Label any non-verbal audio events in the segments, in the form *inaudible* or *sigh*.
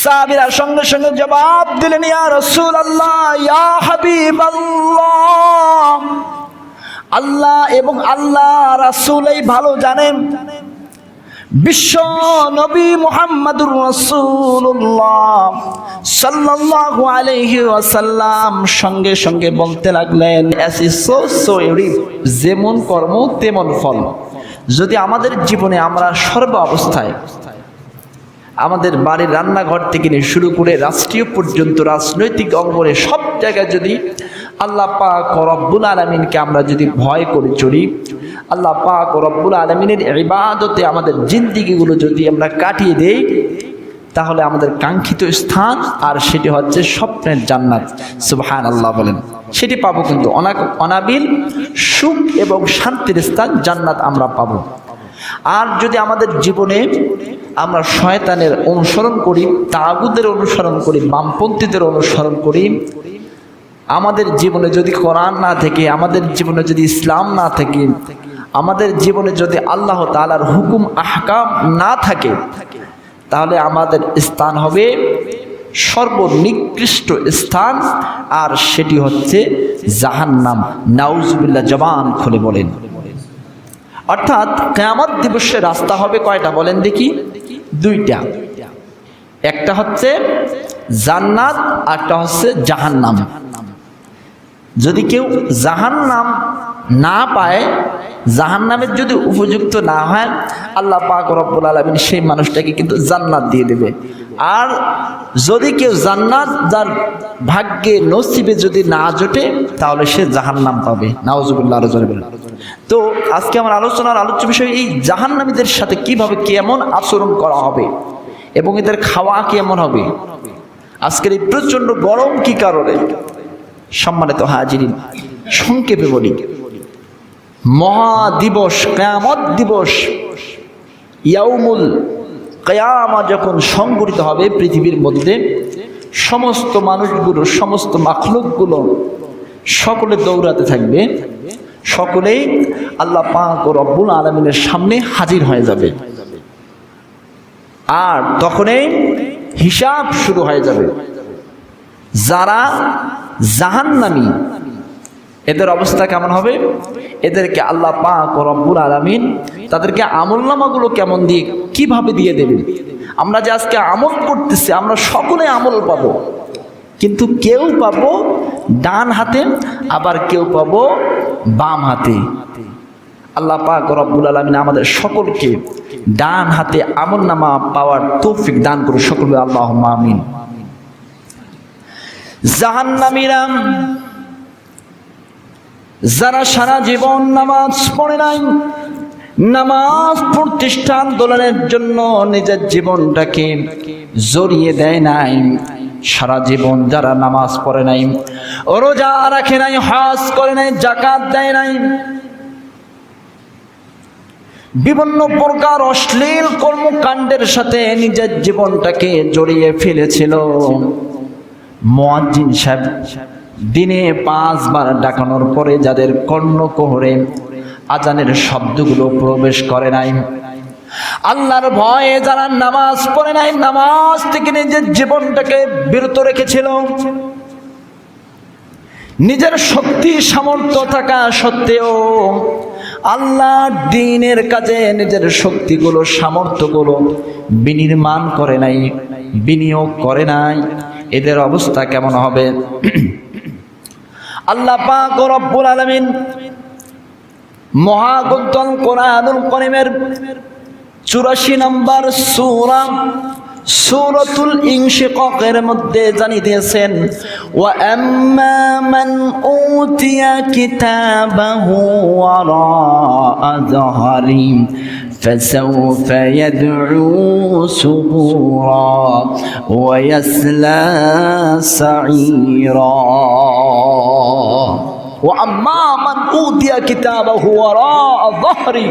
সাহাবীরা সঙ্গে সঙ্গে জবাব দিলেন, ইয়া রাসূল আল্লাহ ইয়া হাবিব আল্লাহ এবং আল্লাহ রাসূল এই ভালো জানেন। বিশ্ব নবী মুহাম্মাদুর রাসূলুল্লাহ সাল্লাল্লাহু আলাইহি ওয়াসাল্লাম সঙ্গে সঙ্গে বলতে লাগলেন যেমন কর্ম, তেমন ফল। যদি আমাদের জীবনে আমরা সর্ব অবস্থায় আমাদের বাড়ির রান্নাঘর থেকে নিয়ে শুরু করে রাষ্ট্রীয় পর্যন্ত রাজনৈতিক অঙ্গনে সব জায়গায় যদি আল্লাহ পাক রব্বুল আলমিনকে আমরা যদি ভয় করে চলি, আল্লাহ পাক রব্বুল আলমিনের ইবাদতে আমাদের জিন্দিগিগুলো যদি আমরা কাটিয়ে দেই, তাহলে আমাদের কাঙ্ক্ষিত স্থান আর সেটি হচ্ছে স্বপ্নের জান্নাত। সুবহান আল্লাহ বলেন। সেটি পাবো কিন্তু অনা অনাবিল সুখ এবং শান্তির স্থান জান্নাত আমরা পাবো। আর যদি আমাদের জীবনে আমরা শয়তানের অনুসরণ করি, তাগুদের অনুসরণ করি, বামপন্থীদের অনুসরণ করি। আমাদের জীবনে যদি কোরআন না থেকে, আমাদের জীবনে যদি ইসলাম না থাকে, আমাদের জীবনে যদি আল্লাহ তালার হুকুম, আহকাম না থাকে, তাহলে আমাদের স্থান হবে সর্বনিকৃষ্ট স্থান, আর সেটি হচ্ছে জাহান্নাম। নাউজুবিল্লাহ, জবান খুলে বলেন। অর্থাৎ কেয়ামত দিবসের রাস্তা হবে কয়টা বলেন দেখি। দুইটা। একটা হচ্ছে জান্নাত আর একটা হচ্ছে জাহান্নাম। যদি কেউ জাহান্নাম না পায়, জাহান্নামের যদি উপযুক্ত না হয়, আল্লাহ পাক রব্বুল আলমিন সেই মানুষটাকে কিন্তু জান্নাত দিয়ে দেবে। আর যদি কেউ জান্নাত, যার ভাগ্যে নসিবে যদি না জোটে, তাহলে সে জাহান্নাম পাবে। জোরে বলেন। তো আজকে আমার আলোচনার আলোচ্য বিষয় এই জাহান্নামীদের সাথে কীভাবে কেমন আচরণ করা হবে এবং এদের খাওয়া কেমন হবে? আজকের এই প্রচণ্ড গরম কি কারণে? সম্মানিত হাজির সংক্ষেপে বলি। মহাদিবস কেয়ামত দিবস, ইয়াউমুল কেয়ামা যখন সংগঠিত হবে পৃথিবীর মধ্যে, সমস্ত মানুষগুলো, সমস্ত মাখলুকগুলো সকলে দৌড়াতে থাকবে, সকলেই আল্লাহ পাক ও রব্বুল আলমিনের সামনে হাজির হয়ে যাবে। আর তখনই হিসাব শুরু হয়ে যাবে। যারা জাহান্নামী, এদের অবস্থা কেমন হবে? এদেরকে আল্লাহ পাক ও রব্বুল আলমিন তাদেরকে আমলনামাগুলো কেমন দিয়ে, কীভাবে দিয়ে দেবেন? আমরা যে আজকে আমল করতেছি, আমরা সকলে আমল পাবো। কিন্তু কেউ পাবো ডান হাতে, আবার কেউ পাবো বাম হাতে। আল্লাহ পাক রব্বুল আলমিন আমাদের সকলকে ডান হাতে আমল নামা পাওয়ার তৌফিক দান করুন সকল আল্লাহ আমিন। জাহান্নামীরাম যারা সারা জীবন নামাজ পড়ে নাই, নামাজ প্রতিষ্ঠা আন্দোলনের জন্য নিজের জীবনটাকে জড়িয়ে দেয় নাই। সারা জীবন যারা নামাজ পড়ে নাই, রোজা রাখে নাই, হজ করে নাই জাকাত দেয় নাই বিভিন্ন প্রকার অশ্লীল কর্মকাণ্ডের সাথে নিজের জীবনটাকে জড়িয়ে ফেলেছিল। মোয়াজ্জিন সাহেব দিনে পাঁচবার ডাকানোর পরে যাদের কর্ণকোহরে আজানের শব্দগুলো প্রবেশ করে নাই। আল্লাহর ভয়ে যারা নামাজ পড়ে নাই, নামাজ থেকে নিজের জীবনটাকে বিরত রেখেছিল। নিজের শক্তি, সামর্থ্য থাকা সত্ত্বেও আল্লাহ দিনের কাজে নিজের শক্তিগুলো, সামর্থ্যগুলো বিনির্মাণ করে নাই, বিনিয়োগ করে নাই। এদের অবস্থা কেমন হবে? *clears throat* আল্লাহ পাক রব্বুল আলামিন মহাগ্রন্থ কোরআনুল করিমের চুরাশি নম্বর সূরা সূরাতুল ইনশিকাকের মধ্যে জানিয়েছেন ওয়া আম্মা মান উতিয়া কিতাবাহু ওয়ারা যাহরি فسوف يدعو سبورا ويسلى سعيرا وأما من أوتي كتابه وراء ظهري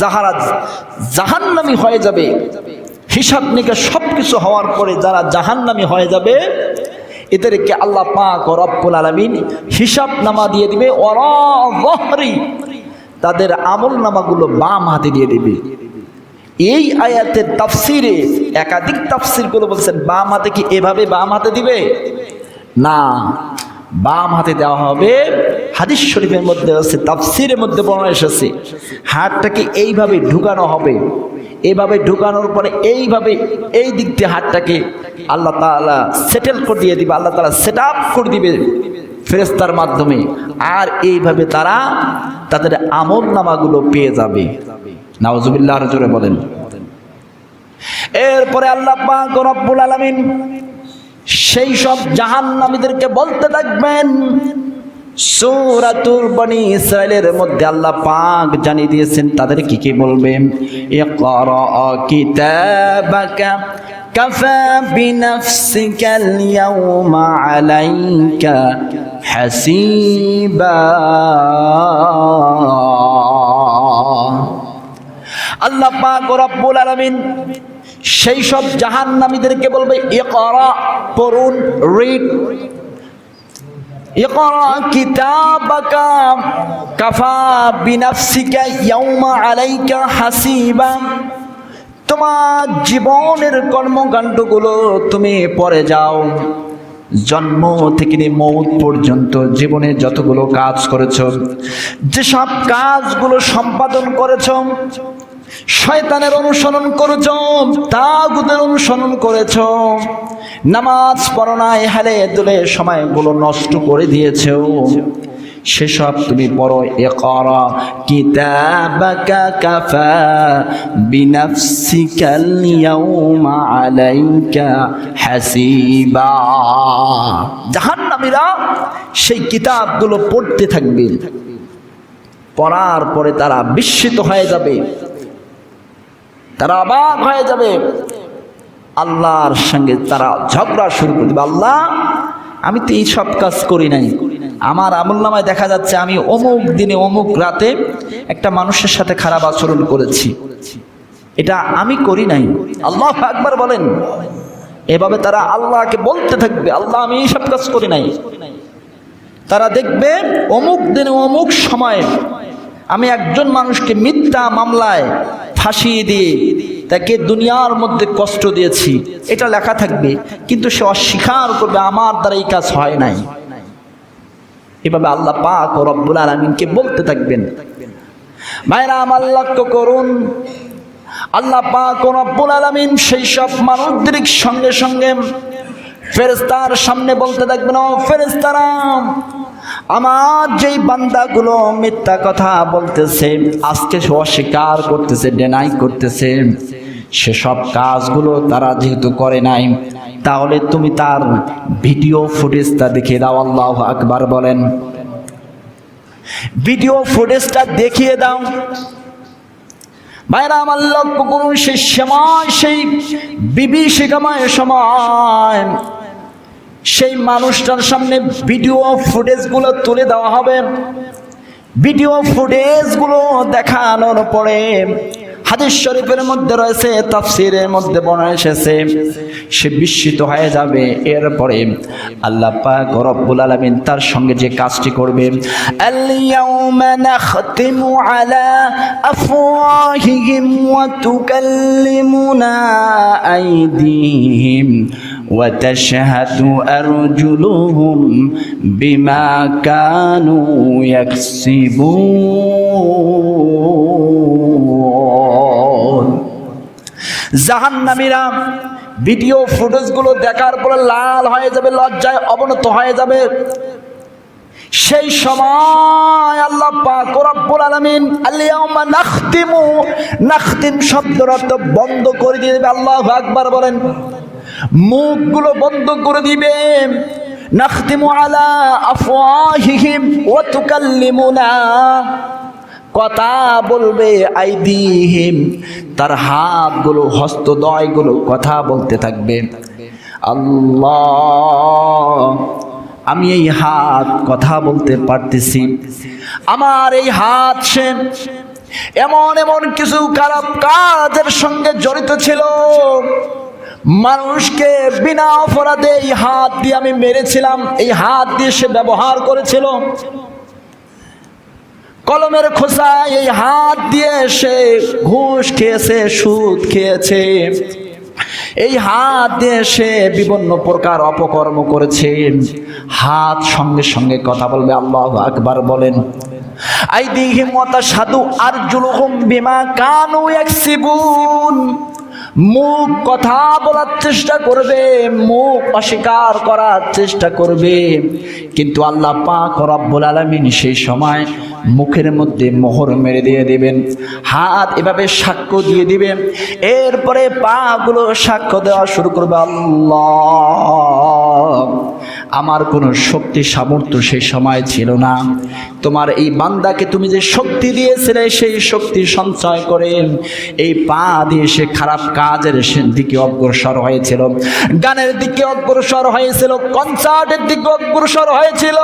জাহারা জাহান্নামি হয়ে যাবে হিসাব নিকাশ সব কিছু হওয়ার পরে যারা জাহান্নামি হয়ে যাবে, এদেরকে আল্লাহ পাক রব্বুল আলমিন হিসাব নামা দিয়ে দিবে ওরা তাদের আমল নামাগুলো বাম হাতে দিয়ে দিবে। এই আয়াতের তাফসিরে একাধিক তাফসির করে বলছেন, বাম হাতে কি এভাবে বাম হাতে দিবে? না, বাম হাতে দেওয়া হবে, হাদিস শরীফের মধ্যে আছে, তাফসিরের মধ্যে বর্ণনা এসেছে, হাতটাকে এইভাবে ঢুকানো হবে। এইভাবে ঢুকানোর পরে এইভাবে এই দিক দিয়ে হাতটাকে আল্লাহ তাআলা সেটেল করে দিয়ে দিবে, আল্লাহ তালা সেট আপ করে দিবে ফেরেস্তার মাধ্যমে। আর এইভাবে তারা তাদের আমল নামাগুলো পেয়ে যাবে। নাওজুবিল্লাহ জোরে বলেন। এরপরে আল্লাহ পাক রব্বুল আলামিন সেই সব জাহান্নামীদেরকে বলতে থাকবেন সূরাতুল বনি ইসরাইলের মধ্যে আল্লাহ পাক জানিয়ে দিয়েছেন, তাদের কি কি বলবেন ইকরা কিতাবাকা কাফা বিনাফসিকা আল-ইয়াওমা আলাইকা হাসিবা। আল্লাহ পাক রব্বুল আলামিন সেই সব জাহান্নামীদেরকে বলবে, ইকরা, পড়ুন রিড ইকরা কিতাবাকা কাফা বিনাফসিকা ইয়াউমা আলাইকা হাসিবা। তোমার জীবনের কর্মকাণ্ডগুলো তুমি পড়ে যাও। জন্ম থেকে নিয়ে মৌত পর্যন্ত জীবনে যতগুলো কাজ করেছ, যেসব কাজগুলো সম্পাদন করেছ শয়তানের অনুসরণ করেছ তাগুদের অনুসরণ করেছ। নামাজ পড়নায় হালে দুলে সময়গুলো নষ্ট করে দিয়েছ। সেসব তুমি বড় এ করা কিতাবাকা কাফা বিনাফসিকাল ইয়াউমা আলাইকা হাসিবা। জাহান্নামীরা সেই কিতাবগুলো পড়তে থাকবে। পড়ার পরে তারা বিস্মিত হয়ে যাবে। তারা অবাক হয়ে যাবে। আল্লাহর সঙ্গে তারা ঝগড়া শুরু করে দেবে। আল্লাহ, আমি তো এই সব কাজ করি নাই। আমার আমুল্লামায় দেখা যাচ্ছে আমি অমুক দিনে, অমুক রাতে একটা মানুষের সাথে খারাপ আচরণ করেছি। এটা আমি করি নাই। আল্লাহ একবার বলেন। এভাবে তারা আল্লাহকে বলতে থাকবে, আল্লাহ, আমি এই সব কাজ করি নাই। তারা দেখবে অমুক দিনে, অমুক সময়ে আমি একজন মানুষকে মিথ্যা মামলায় ফাঁসিয়ে দিয়ে তাকে দুনিয়ার মধ্যে কষ্ট দিয়েছি। এটা লেখা থাকবে। কিন্তু সে অস্বীকার করবে, আমার দ্বারা এই কাজ হয় নাই। এভাবে আল্লাহ পাক ও রব্বুল আলমিনকে বলতে থাকবেন। ভাইরা, আমার লক্ষ্য করুন, আল্লাহ পাক ও রব্বুল আলমিন সেই সব মানুষদের সঙ্গে সঙ্গে ফেরেস্তার সামনে বলতে থাকবেন, ও ফেরেস্তারা আমার যেই বান্দাগুলো মিথ্যা কথা বলতেছে, আজকে অস্বীকার করতেছে ডেনাই করতেছে, সেসব কাজগুলো তারা যেহেতু করে নাই, তাহলে তুমি তার ভিডিও ফুটেজটা দেখিয়ে দাও, আল্লাহ আকবার বলেন। ভিডিও ফুটেজটা দেখিয়ে দাও। ভাইরা, আমার লক্ষ্য করুন সেই সময়, সেই বিভীষিকাময় সময় সেই মানুষটার সামনে ভিডিও ফুটেজগুলো তুলে দেওয়া হবে। ভিডিও ফুটেজগুলো দেখানোর পরে হাদিস শরীফের মধ্যে রয়েছে, তাফসিরের মধ্যে বর্ণনা এসেছে, সে বিস্মিত হয়ে যাবে। এরপরে আল্লাহ পাক রব্বুল আলামিন তার সঙ্গে যে কাজটি করবে, আল-ইয়াউমা নাখতিমু আলা আফওয়াহিহিম ওয়া তুকাল্লিমুনা আইদিহিম। وتشهد أرجلهم بما كانوا يكسبون জাহান্নামীরা ভিডিও ফুটেজগুলো দেখার পরে লাল হয়ে যাবে লজ্জায় অবনত হয়ে যাবে সেই সময় আল্লাহ পাক রব্বুল আলামিন আলিয়াউমা নাখতিমু নাখতিম শব্দের অর্থ বন্ধ করে দিয়ে দেবে আল্লাহু আকবার বলেন মুখগুলো বন্ধ করে দিবে। নাখতিমু আলা আফওয়াহিহিম ওয়া তুকাল্লিমুনা। কথা বলবে আইদিহিম। তার হাতগুলো, হস্তদয়গুলো কথা বলতে থাকবে। আল্লাহ, আমি এই হাত কথা বলতে পারতেছি। আমার এই হাত সে এমন এমন কিছু খারাপ কাজের সঙ্গে জড়িত ছিল। মানুষকে বিনা অপরাধে এই হাত দিয়ে আমি মেরেছিলাম, এই হাত দিয়ে সে ব্যবহার করেছিল। কলমের খোসায় এই হাত দিয়ে সে ঘুষ খেয়েছে, সুদ খেয়েছে। এই হাত দিয়ে সে বিভিন্ন প্রকার অপকর্ম করেছে। হাত সঙ্গে সঙ্গে কথা বলবে, আল্লাহ আকবার বলেন আই দিহিম সাধু আর জুলুহুম বিমা কানু ইয়াকসিবুন। মুখ কথা বলার চেষ্টা করবে, মুখ অস্বীকার করার চেষ্টা করবে। কিন্তু আল্লাহ পাক রব্বুল আলামিন সেই সময় মুখের মধ্যে মোহর মেরে দিয়ে দেবেন, হাত এভাবে সাক্ষ্য দিয়ে দিবেন, এরপরে পাগুলো সাক্ষ্য দেওয়া শুরু করবে আল্লাহ। আমার কোনো শক্তি সামর্থ্য সেই সময় ছিল না। তোমার এই বান্দাকে তুমি যে শক্তি দিয়েছিলে, সেই শক্তি সঞ্চয় করে এই পা দিয়ে সে খারাপ কাজের দিকে অগ্রসর হয়েছিল। গানের দিকে অগ্রসর হয়েছিল, কনসার্টের দিকে অগ্রসর হয়েছিল।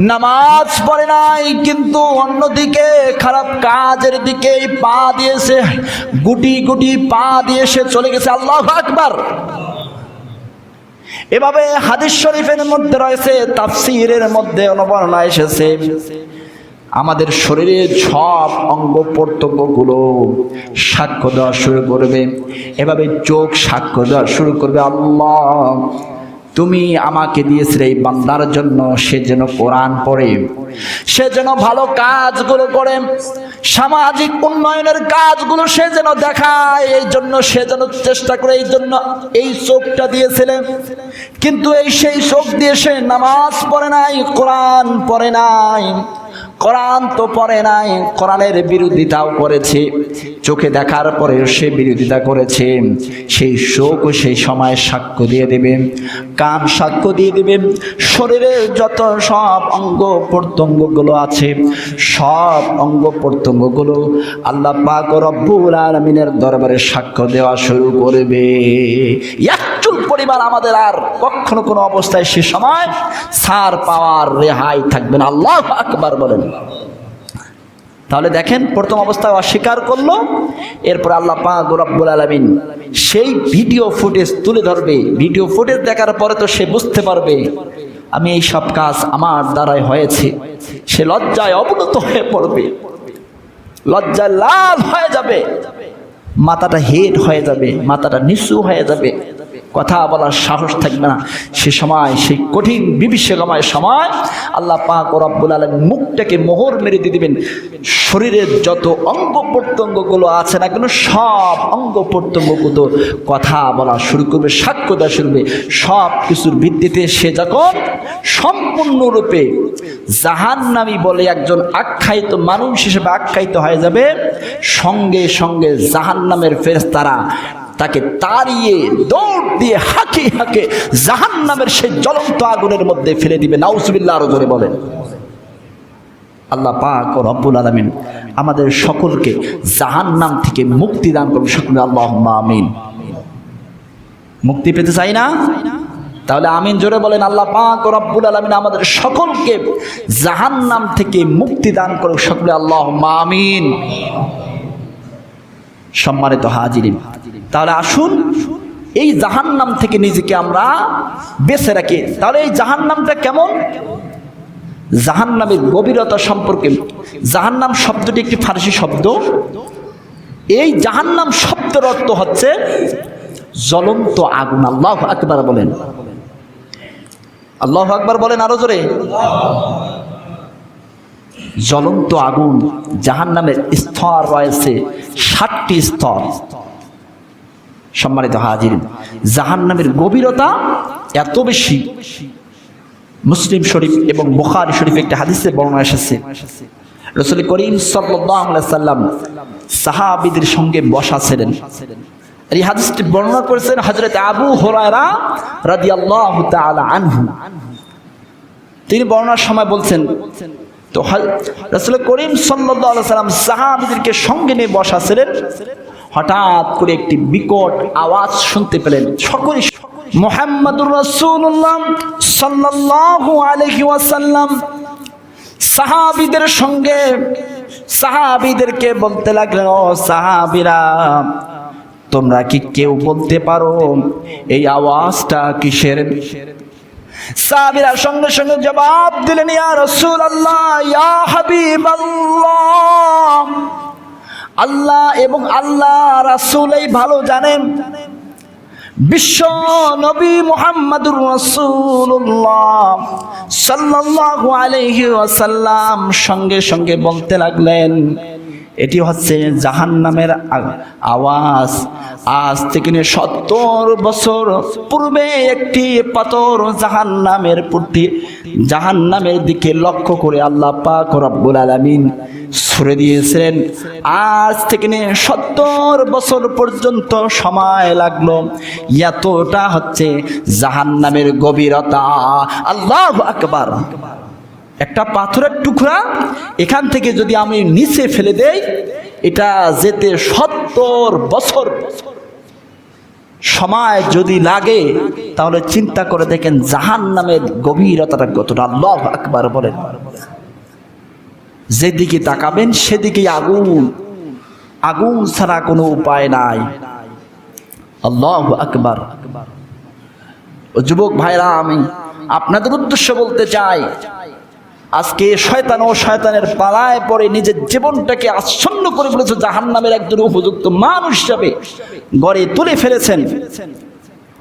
নামাজ পড়ে নাই, কিন্তু অন্যদিকে খারাপ কাজের দিকে পা দিয়েছে গুটি গুটি পা দিয়ে সে চলে গেছে। আল্লাহ আকবার। এভাবে হাদিস শরীফের মধ্যে রয়েছে, তাফসিরের মধ্যে অনুবর্ণনা এসেছে। আমাদের শরীরের সব অঙ্গ প্রত্যঙ্গগুলো সাক্ষ্য দেওয়া শুরু করবে। এভাবে চোখ সাক্ষ্য দেওয়া শুরু করবে আল্লাহ। তুমি আমাকে দিয়েছিলে এই বান্দার জন্য, সে যেন কোরআন পড়ে, সে যেন ভালো কাজগুলো করে, সামাজিক উন্নয়নের কাজগুলো সে যেন দেখায়, এই জন্য সে যেন চেষ্টা করে, এই জন্য এই চোখটা দিয়েছিলেন। কিন্তু এই সেই চোখ দিয়ে সে নামাজ পড়ে নাই, কোরআন পড়ে নাই। কোরআন তো পড়ে নাই, কোরআনের বিরোধিতাও করেছে। চোখে দেখার পরে সে বিরোধিতা করেছে। সেই শোক সেই সময় সাক্ষ্য দিয়ে দেবে। কান সাক্ষ্য দিয়ে দেবে। শরীরের যত সব অঙ্গ প্রত্যঙ্গগুলো আছে, সব অঙ্গ প্রত্যঙ্গগুলো আল্লাহ পাক রব্বুল আলমিনের দরবারে সাক্ষ্য দেওয়া শুরু করবে। একচুল পরিবার আমাদের আর কখনো কোনো অবস্থায় সে সময় সার পাওয়ার রেহাই থাকবে না। আল্লাহ আকবার বলেন। তাহলে দেখেন, প্রথম অবস্থায় অস্বীকার করল, এরপর আল্লাহ পাক রব্বুল আলমিন সেই ভিডিও ফুটেজ তুলে ধরবে। ভিডিও ফুটেজ দেখার পরে তো সে বুঝতে পারবে, আমি এই সব কাজ আমার দ্বারাই হয়েছে। সে লজ্জায় অবনত হয়ে পড়বে। লজ্জায় লাল হয়ে যাবে। মাথাটা হেট হয়ে যাবে, মাথাটা নিচু হয়ে যাবে। কথা বলার সাহস থাকবে না। সে সময়, সেই কঠিন, বিভীষিকাময় সময় আল্লাহ পাক ও রব্বুল আলম মুখটাকে মোহর মেরে দিয়ে দিবেন। শরীরের যত অঙ্গ প্রত্যঙ্গগুলো আছে না কেন, সব অঙ্গ প্রত্যঙ্গগুলো কথা বলা শুরু করবে, সাক্ষ্য দেওয়া শুরু করবে। সব কিছুর ভিত্তিতে সে যখন সম্পূর্ণরূপে জাহান্নামী বলে একজন আখ্যায়িত মানুষ হিসেবে আখ্যায়িত হয়ে যাবে, সঙ্গে সঙ্গে জাহান্নামের ফেরেশতারা তাকে তাড়িয়ে, দৌড় দিয়ে হাঁকে হাঁকে জাহান্নামের সেই জ্বলন্ত আগুনের মধ্যে ফেলে দিবে। নাউজুবিল্লাহ আরও জোরে বলেন। আল্লাহ পাক ও রব্বুল আলমিন আমাদের সকলকে জাহান্নাম থেকে মুক্তি দান করুন। সকলে আল্লাহ আমিন। মুক্তি পেতে চাই না? তাহলে আমিন জোরে বলেন। আল্লাহ পাক ও রব্বুল আলমিন আমাদের সকলকে জাহান্নাম থেকে মুক্তি দান করুক। সকলে আল্লাহ আমিন। সম্মানিত হাজিরিন। তাহলে আসুন, এই জাহান্নাম থেকে নিজেকে আমরা বেছে রাখি। তাহলে এই জাহান্নামটা কেমন? জাহান্নামের গভীরতা সম্পর্কে। জাহান্নাম শব্দটি একটি ফার্সি শব্দ। এই জাহান্নাম শব্দের অর্থ হচ্ছে জ্বলন্ত আগুন। আল্লাহ আকবার বলেন। আল্লাহ আকবার বলেন আরও জোরে। জ্বলন্ত আগুন, জাহান্নামের স্তর রয়েছে ষাটটি স্তর। সম্মানিত হাজির জাহান্নামের গভীরতা এত বেশি। মুসলিম শরীফ এবং বুখারি শরীফ একটা হাদিসে বর্ণনা এসেছে। রসুল করিম সাল্লাম সাহাবিদের সঙ্গে বসা ছিলেন। এই হাদিসটি বর্ণনা করেছেন হজরত আবু হরায়রা রাদিয়াল্লাহু তাআলা আনহু। তিনি বর্ণনার সময় বলছেন তো রসুল করিম সাল্লাহ সাল্লাম সাহাবিদেরকে সঙ্গে নিয়ে বসা ছিলেন। হঠাৎ করে একটি বিকট আওয়াজ শুনতে পেলেন। সকলে মোহাম্মদুর রসুল্লাহ সাল্লাল্লাহু আলাইহি ওয়াসাল্লাম সাহাবিদের সঙ্গে সাহাবিদেরকে বলতে লাগলেন, ও সাহাবিরা, তোমরা কি কেউ বলতে পারো এই আওয়াজটা কিসের? সাহাবীরা সঙ্গে সঙ্গে জবাব দিলেন, ইয়া রাসূল আল্লাহ ইয়া হাবিব আল্লাহ এবং আল্লাহ রাসূলই ভালো জানেন। বিশ্ব নবী মুহাম্মদুর রাসূলুল্লাহ সাল্লাল্লাহু আলাইহি ওয়াসাল্লাম সঙ্গে সঙ্গে বলতে লাগলেন এটি হচ্ছে জাহান্নামের আ- আওয়াজ। আজ থেকে নিয়ে সত্তর বছর পূর্বে একটি পাথর জাহান জাহান্নামের প্রতি জাহান্নামের দিকে লক্ষ্য করে আল্লাহ পাক রব্বুল আলামিন ছুড়ে দিয়েছিলেন। আজ থেকে নিয়ে সত্তর বছর পর্যন্ত সময় লাগল। এতটা হচ্ছে জাহান্নামের গভীরতা। আল্লাহ আকবার। একটা পাথরের টুকরা এখান থেকে যদি আমি নিচে ফেলে দেই, এটা যেতে সত্তর বছর। সময় যদি লাগে, তাহলে চিন্তা করে দেখেন জাহান নামের গভীরতাটা কতটা। আল্লাহ আকবার বলেন। যেদিকে তাকাবেন, সেদিকে আগুন। আগুন ছাড়া কোনো উপায় নাই। আকবার। ও যুবক ভাইরা, আমি আপনাদের উদ্দেশ্য বলতে চাই আজকে শয়তান ও শয়তানের পালায় পড়ে নিজের জীবনটাকে আচ্ছন্ন করে ফেলেছে জাহান নামের একজন উপযুক্ত মানুষ হিসাবে। গড়ে তুলে ফেলেছেন।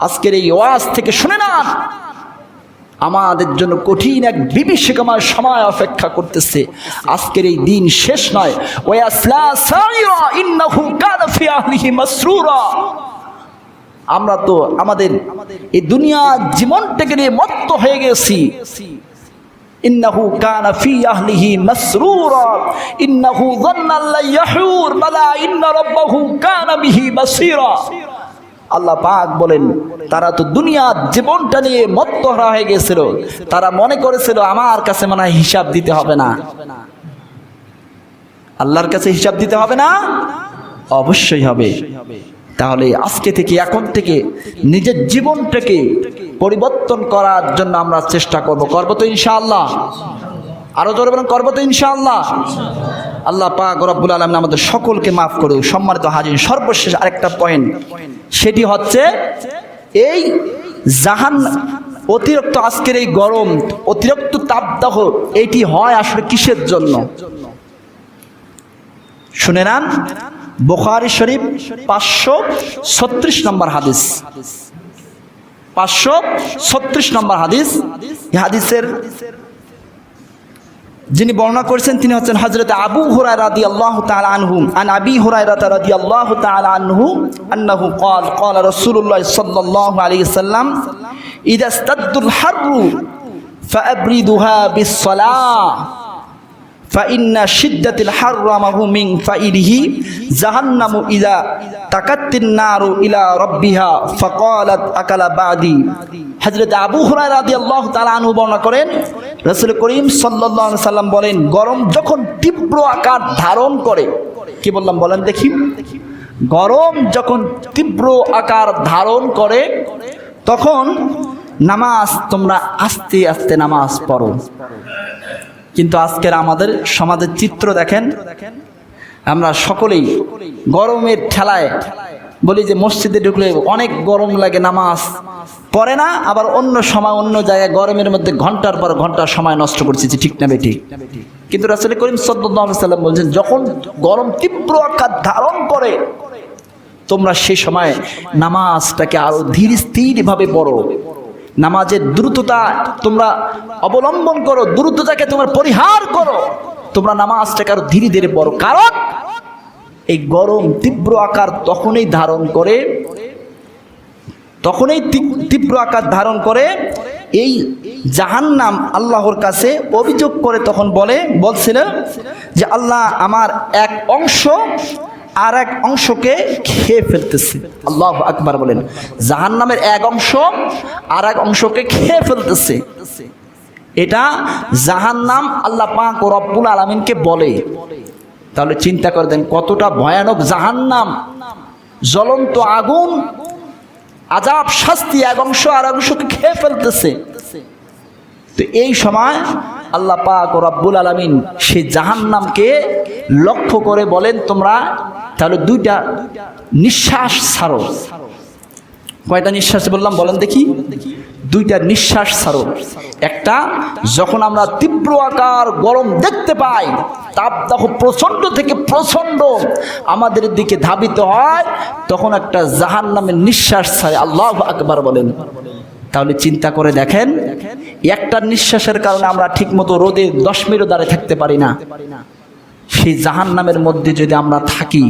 আজকের এই ওয়াজ থেকে শুনে না আমাদের জন্য কঠিন এক বিভীষিকাময় সময় অপেক্ষা করতেছে। আজকের এই দিন শেষ নয়। আমরা তো আমাদের এই দুনিয়া জীবনটাকে নিয়ে মত্ত হয়ে গেছি। ইন্নাহু কানা ফি আহলিহি মাসরুরা। ইন্নাহু যান্না আল্লা ইয়াহুর বালা ইন্না রাব্বাহু কানা বিহি বাসীরা আল্লাহ পাক বলেন, তারা তো দুনিয়ার জীবনটা নিয়ে মত্তহরা হয়ে গেছিল। তারা মনে করেছিল, আমার কাছে মনে হিসাব দিতে হবে না। আল্লাহর কাছে হিসাব দিতে হবে না? অবশ্যই হবে। তাহলে আজকে থেকে, এখন থেকে নিজের জীবনটাকে পরিবর্তন করার জন্য আমরা চেষ্টা করব। করব তো ইনশাআল্লাহ? আরও জোরে বলেন, করব তো ইনশাআল্লাহ? আল্লাহ পাক রব্বুল আলমিন আমাদের সকলকে মাফ করুক, সম্মানিত হাজির সর্বশেষ আরেকটা পয়েন্ট সেটি হচ্ছে এই জাহান অতিরিক্ত আজকের এই গরম, অতিরিক্ত তাপদাহ, এটি হয় আসলে কিসের জন্য? শুনে নেন। বোখারি শরীফ পাঁচশো ছত্রিশ নম্বর হাদিস পাঁচশো ছত্রিশ নম্বর হাদিস এই হাদিসের যিনি বর্ণনা করেছেন তিনি হচ্ছেন হজরত আবু হুরায় রাদি আল্লাহ তাআলা আনহু আন আবি হুরায় রাদি আল্লাহ তাআলা আনহু আন্নাহু قال قال رسول الله صلى الله عليه وسلم إذا استد الحر فأبردها بالصلاة ফাইন্না সিদ্দাতিল হাররামাহু মিন ফাইরিহি জাহান্নামু ইলা তাকাত্তিন নারু ইলা রব্বিহা ফাকালাত আকালা বাদি। হযরত আবু হুরায়রা রাদিয়াল্লাহু তাআলা আনহু বর্ণনা করেন, রাসূল করিম সাল্লাল্লাহু সাল্লাম বলেন, গরম যখন তীব্র আকার ধারণ করে, কি বললাম বলেন দেখি, গরম যখন তীব্র আকার ধারণ করে, তখন নামাজ তোমরা আস্তে আস্তে নামাজ পড়ো। কিন্তু আজকের আমাদের সমাজের চিত্র দেখেন, আমরা সকলেই গরমের ঠেলায় বলি যে মসজিদে ঢুকলে অনেক গরম লাগে নামাজ। পড়ে না, আবার অন্য সময় অন্য জায়গায় গরমের মধ্যে ঘণ্টার পর ঘণ্টার সময় নষ্ট করছি ঠিক না বেটি কিন্তু রাসুল করিম সাল্লাম বলছেন, যখন গরম তীব্র আকার ধারণ করে, তোমরা সেই সময় নামাজটাকে আরও ধীর স্থির ভাবে পড়ো। নামাজের দ্রুততা তোমরা অবলম্বন করো, দ্রুততাকে তোমরা পরিহার করো। তোমরা নামাজটাকে আরও ধীরে ধীরে পড়ো। কারণ এই গরম তীব্র আকার তখনই ধারণ করে, তখনই তীব্র আকার ধারণ করে, এই জাহান্নাম আল্লাহর কাছে অভিযোগ করে তখন বলে বলছিল যে, আল্লাহ আমার এক অংশ আর এক অংশকে খেয়ে ফেলতেছে। আল্লাহ আকবার বলেন। জাহান্নামের এক অংশ আর এক অংশকে খেয়ে ফেলতেছে। এটা জাহান্নাম আল্লাহ পাক ও রব্বুল আলমিনকে বলে। তাহলে চিন্তা করে দেন, কতটা ভয়ানক জাহান্নাম। জ্বলন্ত আগুন, আজাব শাস্তি এক অংশ আর অংশকে খেয়ে ফেলতেছে। তো এই সময় আল্লাহ পাক রব্বুল আলমিন সেই জাহান্নামকে লক্ষ্য করে বলেন, তোমরা তাহলে দুইটা নিঃশ্বাস ছাড়ো। কয়টা নিঃশ্বাস বললাম বলেন দেখি। দুইটা নিঃশ্বাস ছাড়ো। একটা, যখন আমরা তীব্র আকার গরম দেখতে পাই তাপদাহ প্রচণ্ড থেকে প্রচণ্ড আমাদের দিকে ধাবিত হয়, তখন একটা জাহান নামের নিঃশ্বাস ছাড়ে। আল্লাহ আকবার বলেন। তাহলে চিন্তা করে দেখেন একটা নিঃশ্বাসের কারণে আমরা ঠিকমতো রোদে দশ মিনিট দাঁড়িয়ে থাকতে পারি না। সেই জাহান নামের মধ্যে যদি আমরা থাকি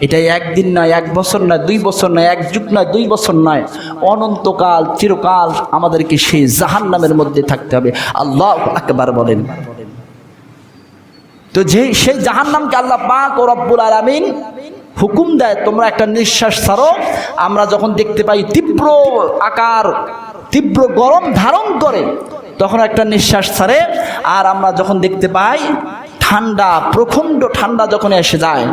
এটা একদিন নয়, এক বছর নয়, দুই বছর নয়, এক যুগ নয়, দুই বছর নয়, অনন্তকাল, চিরকাল আমাদেরকে সেই জাহান নামের মধ্যে থাকতে হবে। আল্লাহ একবার বলেন। তো যে সেই জাহান নামকে আল্লাহ পাক ও রব্বুল আলামিন হুকুম দেয়, তোমরা একটা নিঃশ্বাস ছাড়ো। আমরা যখন দেখতে পাই তীব্র আকার, তীব্র গরম ধারণ করে, তখন একটা নিঃশ্বাস ছাড়ে। আর আমরা যখন দেখতে পাই ঠান্ডা, প্রখণ্ড ঠান্ডা যখন এসে যায়,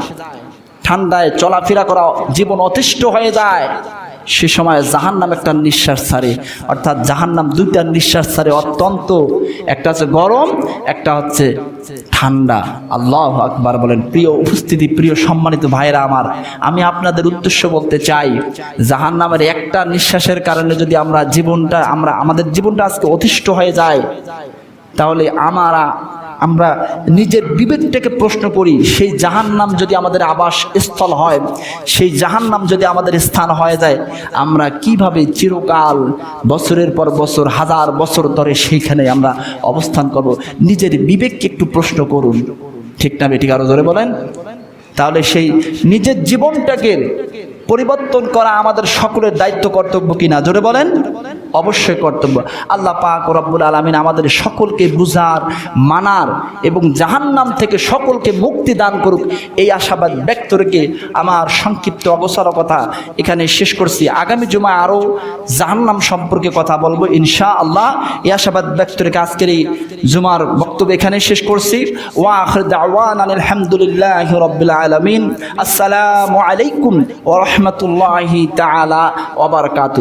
ঠান্ডায় চলাফেরা করা জীবন অতিষ্ঠ হয়ে যায়, সে সময় জাহান নাম একটা নিঃশ্বাস ছাড়ে। অর্থাৎ জাহান নাম দুইটা নিঃশ্বাস ছাড়ে অত্যন্ত। একটা হচ্ছে গরম, একটা হচ্ছে ঠান্ডা। আল্লাহ আকবার বলেন, প্রিয় উপস্থিতি, প্রিয় সম্মানিত ভাইরা আমার, আমি আপনাদের উদ্দেশ্য বলতে চাই জাহান নামের একটা নিঃশ্বাসের কারণে যদি আমরা জীবনটা, আমরা, আমাদের জীবনটা আজকে অতিষ্ঠ হয়ে যায় তাহলে আমারা, আমরা নিজের বিবেকটাকে প্রশ্ন করি, সেই জাহান্নাম যদি আমাদের আবাস স্থল হয়, সেই জাহান্নাম যদি আমাদের স্থান হয়ে যায়, আমরা কীভাবে চিরকাল, বছরের পর বছর, হাজার বছর ধরে সেইখানে আমরা অবস্থান করব? নিজের বিবেককে একটু প্রশ্ন করুন। ঠিক না বেঠিক আরও ধরে বলেন? তাহলে সেই নিজের জীবনটাকে পরিবর্তন করা আমাদের সকলের দায়িত্ব, কর্তব্য কিনা জোরে বলেন? অবশ্যই কর্তব্য। আল্লাহ পাক রব্বুল আলমিন আমাদের সকলকে বুঝার, মানার এবং জাহান্নাম থেকে সকলকে মুক্তি দান করুক, এই আশাবাদ ব্যক্ত রেখে আমার সংক্ষিপ্ত অবসর কথা এখানে শেষ করছি। আগামী জুমায় আরও জাহান্নাম সম্পর্কে কথা বলব ইনশা আল্লাহ এই আশাবাদ ব্যক্ত রেখে আজকের এই জুমার বক্তব্য এখানে শেষ করছি। ওয়া আখির দাওয়ান আলহামদুলিল্লাহ রব্বিল আলামিন। আসসালামু আলাইকুম ওয়া রাহমাতুল্লাহি তালা অবরকাত